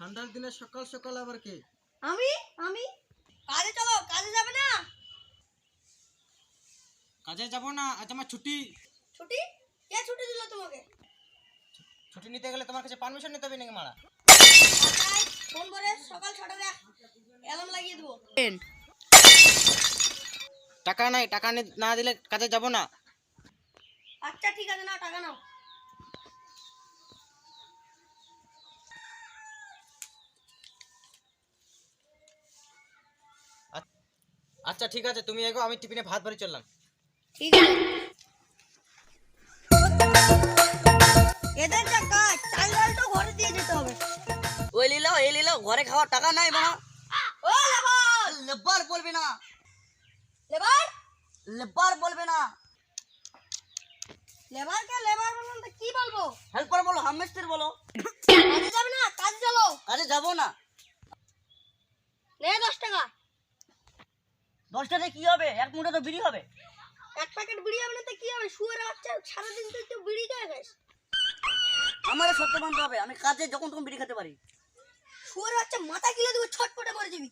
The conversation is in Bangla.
দিনে সকাল সকাল আবার কে? আমি? আমি? কাজে চলো কাজে যাবে না? কাজে যাব না আজ আমার ছুটি। ছুটি? কে ছুটি দিল তোমাকে? ছুটি নিতে গেলে তোমার কাছে পারমিশন নিতে হবে নাকি মারা? ফোন করে সকাল ছটায় অ্যালার্ম লাগিয়ে দেবো। টাকা নাই টাকা না দিলে কাজে যাব না। আচ্ছা ঠিক আছে না টাকা নাও। আচ্ছা ঠিক আছে তুমি এগো আমি টিফিনে ভাত বাড়ি চললাম। ঠিক আছে। এদের যা কাজ চাল ডাল তো ঘরে দিয়ে যেতে হবে। ওই লিলো এই লিলো ঘরে খাওয়ার টাকা নাই বাবা ও লেবার! লেবার বলবে না। লেবার? লেবার বলবে না। লেবারকে লেবার বলুন তো কি বলব? হেল্পার বলো হামেস্টার বলো। কাজে যাবে না কাজে চলো। কাজে যাব না। নে দশ টাকা। দশটাতে কি হবে? এক মুঠো তো বিড়ি হবে। এক প্যাকেট বিড়ি হবে না তো কি হবে? শুয়ে বাচ্চা সারাদিন তুই তো বিড়ি খেয়ে খাস আমারও সত্য মানতে হবে। আমি কাজে যখন তখন বিড়ি খেতে পারি। শুয়ে বাচ্চা মাথা কিলে দেবো ছটপটে করে যাবি